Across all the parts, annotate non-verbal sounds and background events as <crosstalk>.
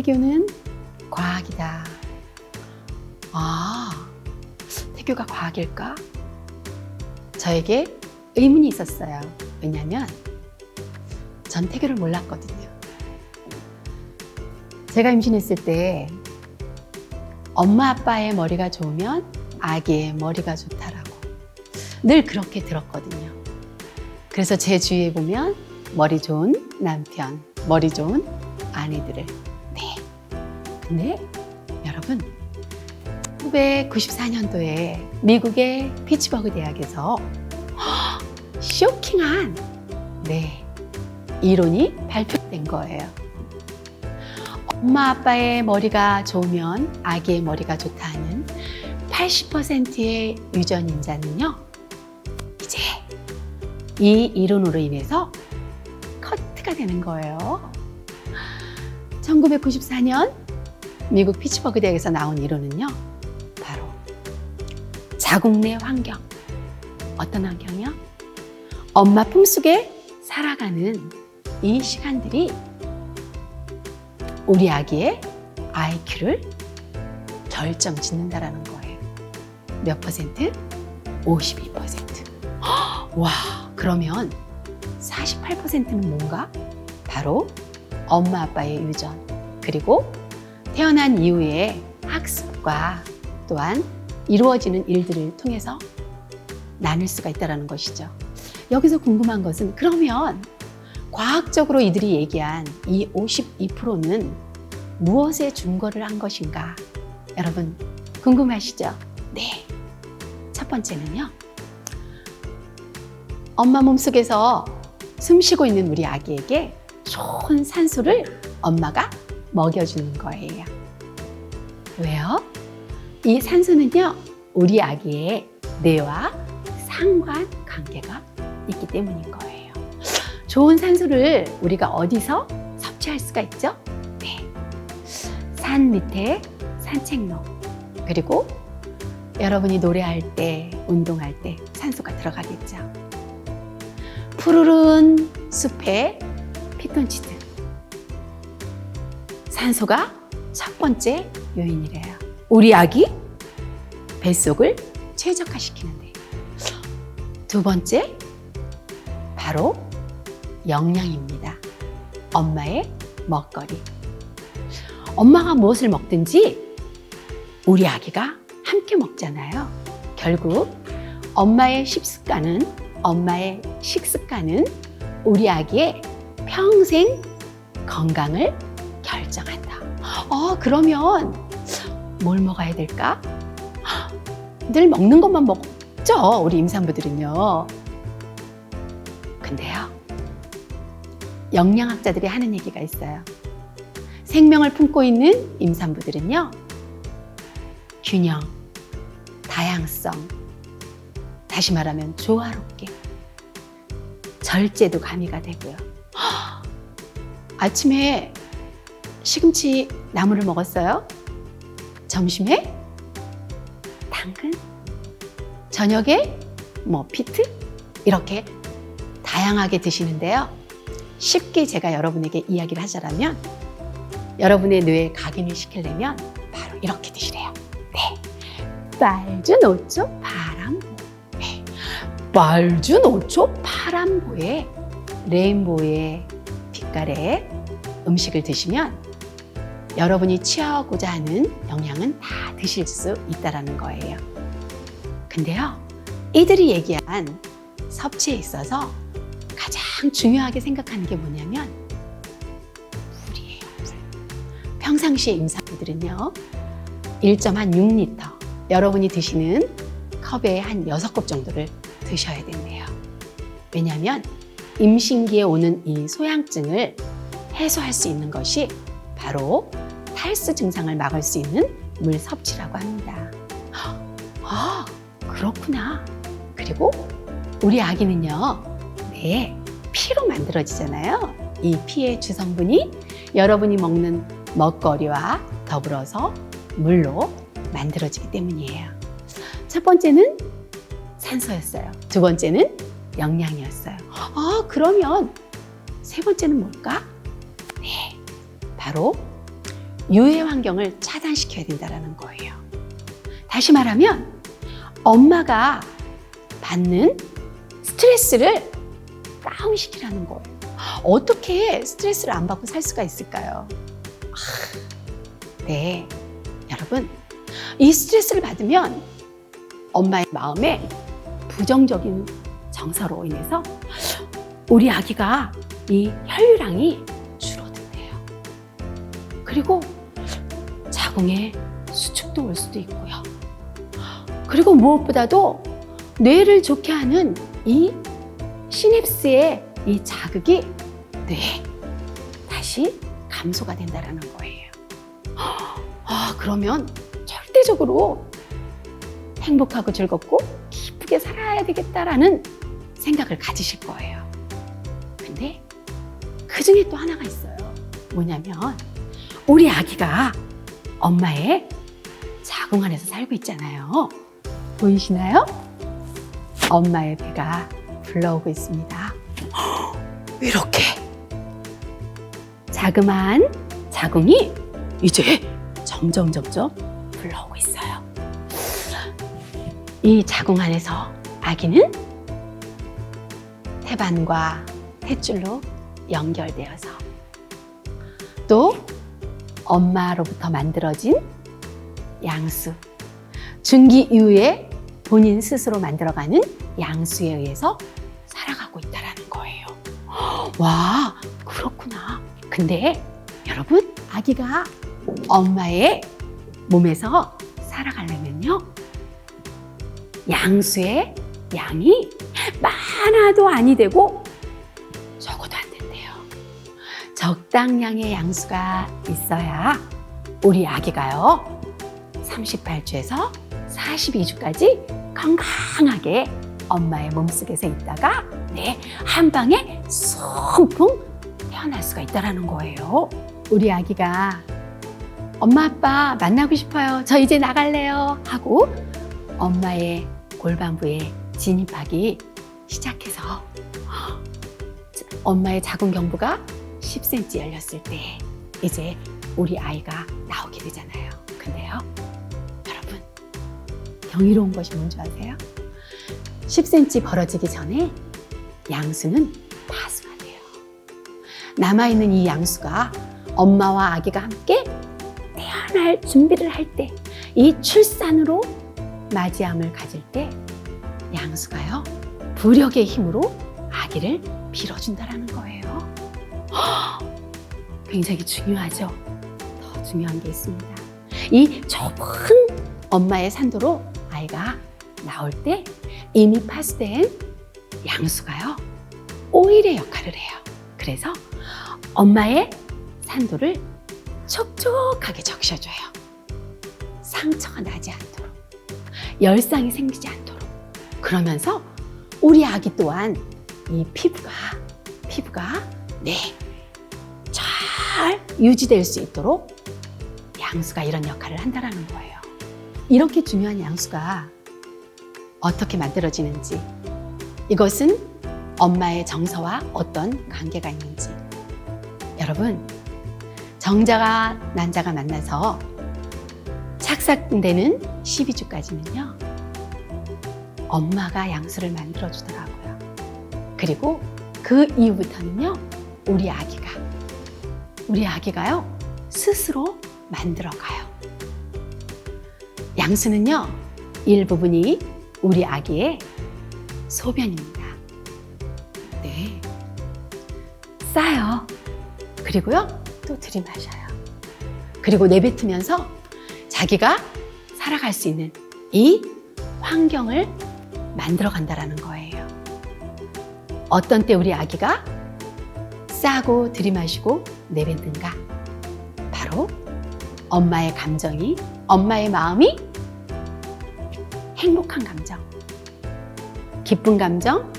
태교는 과학이다. 아, 태교가 과학일까? 저에게 의문이 있었어요. 왜냐면 전 태교를 몰랐거든요. 제가 임신했을 때 엄마 아빠의 머리가 좋으면 아기의 머리가 좋다라고 늘 그렇게 들었거든요. 그래서 제 주위에 보면 머리 좋은 남편, 머리 좋은 아내들을 네. 근데 여러분 1994년도에 미국의 피츠버그 대학에서 쇼킹한 네 이론이 발표된 거예요. 엄마 아빠의 머리가 좋으면 아기의 머리가 좋다 하는 80%의 유전인자는요. 이제 이 이론으로 인해서 커트가 되는 거예요. 1994년 미국 피츠버그 대학에서 나온 이론은요. 바로 자궁 내 환경. 어떤 환경이요? 엄마 품속에 살아가는 이 시간들이 우리 아기의 IQ를 결정 짓는다라는 거예요. 몇 퍼센트? 52%. 와, 그러면 48%는 뭔가? 바로 엄마 아빠의 유전, 그리고 태어난 이후에 학습과 또한 이루어지는 일들을 통해서 나눌 수가 있다는 것이죠. 여기서 궁금한 것은 그러면 과학적으로 이들이 얘기한 이 52%는 무엇에 준거를 한 것인가? 여러분 궁금하시죠? 네. 첫 번째는요. 엄마 몸속에서 숨 쉬고 있는 우리 아기에게 좋은 산소를 엄마가 먹여주는 거예요. 왜요? 이 산소는요, 우리 아기의 뇌와 상관 관계가 있기 때문인 거예요. 좋은 산소를 우리가 어디서 섭취할 수가 있죠? 네. 산 밑에 산책로. 그리고 여러분이 노래할 때, 운동할 때 산소가 들어가겠죠. 푸르른 숲에 피톤치드. 산소가 첫 번째 요인이래요. 우리 아기 뱃속을 최적화시키는데. 두 번째, 바로 영양입니다. 엄마의 먹거리. 엄마가 무엇을 먹든지 우리 아기가 함께 먹잖아요. 결국 엄마의 식습관은 엄마의 식습관은 우리 아기의 평생 건강을 결정한다. 어, 그러면 뭘 먹어야 될까? 늘 먹는 것만 먹죠, 우리 임산부들은요. 근데요, 영양학자들이 하는 얘기가 있어요. 생명을 품고 있는 임산부들은요, 균형, 다양성, 다시 말하면 조화롭게, 절제도 가미가 되고요. 아침에 시금치 나물을 먹었어요. 점심에 당근, 저녁에 뭐 피트 이렇게 다양하게 드시는데요. 쉽게 제가 여러분에게 이야기를 하자면 여러분의 뇌에 각인을 시키려면 바로 이렇게 드시래요. 네. 빨주 노초 파란보. 네. 빨주 노초 파란보에 레인보우의 빛깔의 음식을 드시면 여러분이 취하고자 하는 영양은 다 드실 수 있다라는 거예요. 근데요, 이들이 얘기한 섭취에 있어서 가장 중요하게 생각하는 게 뭐냐면 물이에요, 물. 평상시에 임산부들은요, 1.6리터 여러분이 드시는 컵에 한 6컵 정도를 드셔야 된대요. 왜냐하면 임신기에 오는 이 소양증을 해소할 수 있는 것이 바로 탈수 증상을 막을 수 있는 물 섭취라고 합니다. 아, 그렇구나. 그리고 우리 아기는요, 네, 피로 만들어지잖아요. 이 피의 주성분이 여러분이 먹는 먹거리와 더불어서 물로 만들어지기 때문이에요. 첫 번째는 산소였어요. 두 번째는 영양이었어요. 아, 그러면 세 번째는 뭘까? 네, 바로 유해 환경을 차단시켜야 된다는 거예요. 다시 말하면 엄마가 받는 스트레스를 다운시키라는 거예요. 어떻게 스트레스를 안 받고 살 수가 있을까요? 아, 네, 여러분, 이 스트레스를 받으면 엄마의 마음에 부정적인 정서로 인해서 우리 아기가 이 혈류량이. 그리고 자궁에 수축도 올 수도 있고요. 그리고 무엇보다도 뇌를 좋게 하는 이 시냅스의 이 자극이 뇌에 다시 감소가 된다라는 거예요. 아, 그러면 절대적으로 행복하고 즐겁고 기쁘게 살아야 되겠다라는 생각을 가지실 거예요. 근데 그 중에 또 하나가 있어요. 뭐냐면 우리 아기가 엄마의 자궁 안에서 살고 있잖아요. 보이시나요? 엄마의 배가 불러오고 있습니다. <gasps> 이렇게 자그마한 자궁이 이제 점점 점점 불러오고 있어요. 이 자궁 안에서 아기는 태반과 탯줄로 연결되어서 또 엄마로부터 만들어진 양수, 준기 이후에 본인 스스로 만들어가는 양수에 의해서 살아가고 있다라는 거예요. <gasps> 와, 그렇구나. 근데 여러분, 아기가 엄마의 몸에서 살아가려면요. 양수의 양이 많아도 아니 되고. 적당량의 양수가 있어야 우리 아기가요. 38주에서 42주까지 건강하게 엄마의 몸속에서 있다가 네, 한 방에 숭풍 태어날 수가 있다라는 거예요. 우리 아기가 엄마 아빠 만나고 싶어요. 저 이제 나갈래요. 하고 엄마의 골반부에 진입하기 시작해서 엄마의 자궁 경부가 10cm 열렸을 때 이제 우리 아이가 나오게 되잖아요. 근데요, 여러분 경이로운 것이 뭔지 아세요? 10cm 벌어지기 전에 양수는 파수가 돼요. 남아있는 이 양수가 엄마와 아기가 함께 태어날 준비를 할 때, 이 출산으로 맞이함을 가질 때, 양수가요, 부력의 힘으로 아기를 빌어준다라는 거예요. 헉, 굉장히 중요하죠? 더 중요한 게 있습니다. 이 좁은 엄마의 산도로 아이가 나올 때 이미 파수된 양수가요, 오일의 역할을 해요. 그래서 엄마의 산도를 촉촉하게 적셔줘요. 상처가 나지 않도록, 열상이 생기지 않도록. 그러면서 우리 아기 또한 이 피부가, 피부가, 네, 잘 유지될 수 있도록 양수가 이런 역할을 한다라는 거예요. 이렇게 중요한 양수가 어떻게 만들어지는지, 이것은 엄마의 정서와 어떤 관계가 있는지. 여러분, 정자가 난자가 만나서 착삭되는 12주까지는요, 엄마가 양수를 만들어 주더라고요. 그리고 그 이후부터는요, 우리 아기가, 우리 아기가요, 스스로 만들어가요. 양수는요, 일부분이 우리 아기의 소변입니다. 네. 싸요. 그리고요, 또 들이마셔요. 그리고 내뱉으면서 자기가 살아갈 수 있는 이 환경을 만들어 간다라는 거예요. 어떤 때 우리 아기가 싸고 들이마시고 내뱉는가? 바로 엄마의 감정이, 엄마의 마음이 행복한 감정, 기쁜 감정,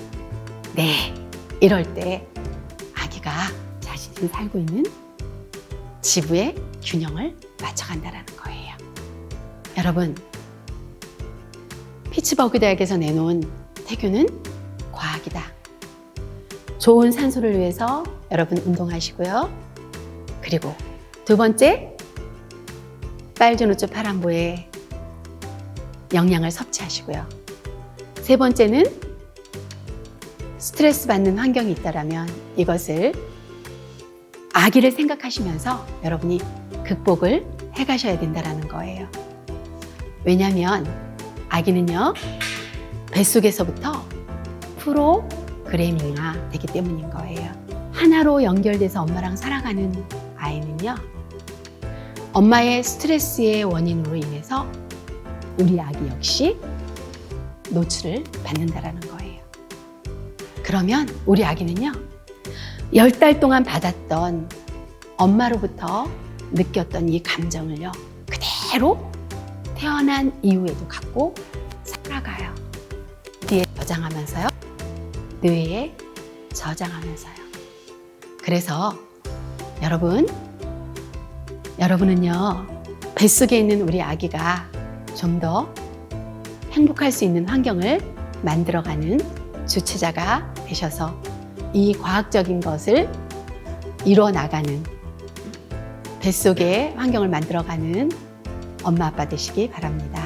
네, 이럴 때 아기가 자신이 살고 있는 지부의 균형을 맞춰간다라는 거예요. 여러분, 피츠버그 대학에서 내놓은 태교는 과학이다. 좋은 산소를 위해서 여러분 운동하시고요. 그리고 두 번째, 빨주노초 파란보에 영양을 섭취하시고요. 세 번째는 스트레스 받는 환경이 있다라면 이것을 아기를 생각하시면서 여러분이 극복을 해 가셔야 된다라는 거예요. 왜냐하면 아기는요 뱃속에서부터 프로 그래밍화 되기 때문인 거예요. 하나로 연결돼서 엄마랑 살아가는 아이는요 엄마의 스트레스의 원인으로 인해서 우리 아기 역시 노출을 받는다라는 거예요. 그러면 우리 아기는요, 열 달 동안 받았던 엄마로부터 느꼈던 이 감정을요, 그대로 태어난 이후에도 갖고 살아가요. 뒤에 저장하면서요, 뇌에 저장하면서요. 그래서 여러분, 여러분은요, 뱃속에 있는 우리 아기가 좀 더 행복할 수 있는 환경을 만들어가는 주체자가 되셔서 이 과학적인 것을 이루어 나가는 뱃속의 환경을 만들어가는 엄마 아빠 되시기 바랍니다.